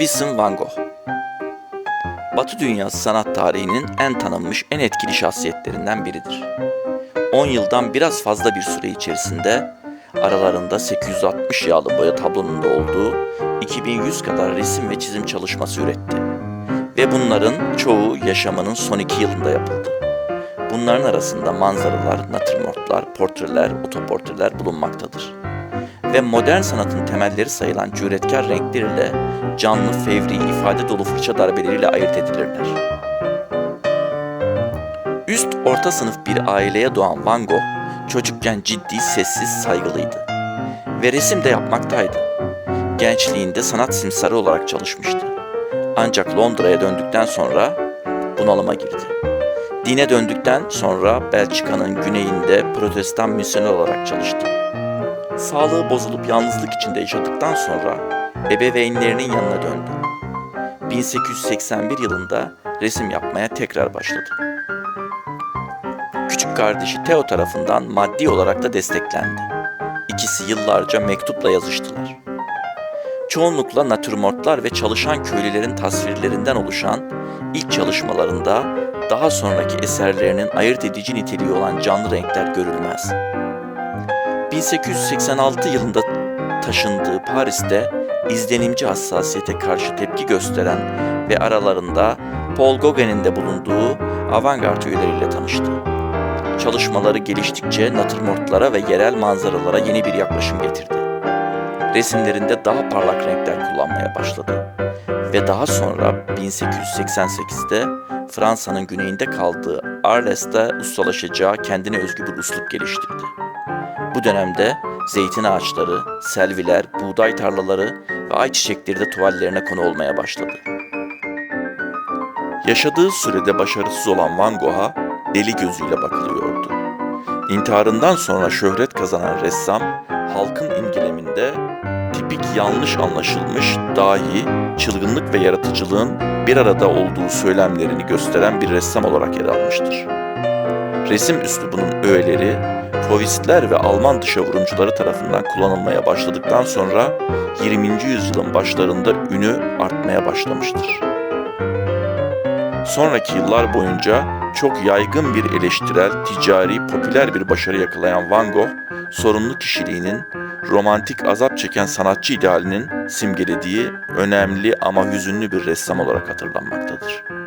Vincent van Gogh Batı dünyası sanat tarihinin en tanınmış, en etkili şahsiyetlerinden biridir. 10 yıldan biraz fazla bir süre içerisinde aralarında 860 yağlı boya tablonun da olduğu 2100 kadar resim ve çizim çalışması üretti. Ve bunların çoğu yaşamının son iki yılında yapıldı. Bunların arasında manzaralar, natürmortlar, portreler, otoportreler bulunmaktadır. Ve modern sanatın temelleri sayılan cüretkar renkleriyle canlı, fevri, ifade dolu fırça darbeleriyle ayırt edilirler. Üst orta sınıf bir aileye doğan Van Gogh, çocukken ciddi, sessiz, saygılıydı. Ve resim de yapmaktaydı. Gençliğinde sanat simsarı olarak çalışmıştı. Ancak Londra'ya döndükten sonra bunalıma girdi. Dine döndükten sonra Belçika'nın güneyinde protestan misyoner olarak çalıştı. Sağlığı bozulup yalnızlık içinde yaşadıktan sonra ebeveynlerinin yanına döndü. 1881 yılında resim yapmaya tekrar başladı. Küçük kardeşi Theo tarafından maddi olarak da desteklendi. İkisi yıllarca mektupla yazıştılar. Çoğunlukla natürmortlar ve çalışan köylülerin tasvirlerinden oluşan ilk çalışmalarında daha sonraki eserlerinin ayırt edici niteliği olan canlı renkler görülmez. 1886 yılında taşındığı Paris'te izlenimci hassasiyete karşı tepki gösteren ve aralarında Paul Gauguin'in de bulunduğu avantgard üyeleriyle tanıştı. Çalışmaları geliştikçe natürmortlara ve yerel manzaralara yeni bir yaklaşım getirdi. Resimlerinde daha parlak renkler kullanmaya başladı ve daha sonra 1888'de Fransa'nın güneyinde kaldığı Arles'te ustalaşacağı kendine özgü bir üslup geliştirdi. Bu dönemde zeytin ağaçları, selviler, buğday tarlaları ve ayçiçekleri de tuvallerine konu olmaya başladı. Yaşadığı sürede başarısız olan Van Gogh'a deli gözüyle bakılıyordu. İntiharından sonra şöhret kazanan ressam, halkın imgeleminde tipik yanlış anlaşılmış, dahi, çılgınlık ve yaratıcılığın bir arada olduğu söylemlerini gösteren bir ressam olarak yer almıştır. Resim üslubunun öğeleri, Fauvistler ve Alman dışavurumcuları tarafından kullanılmaya başladıktan sonra 20. yüzyılın başlarında ünü artmaya başlamıştır. Sonraki yıllar boyunca çok yaygın bir eleştirel, ticari, popüler bir başarı yakalayan Van Gogh, sorunlu kişiliğinin, romantik azap çeken sanatçı idealinin simgelediği önemli ama hüzünlü bir ressam olarak hatırlanmaktadır.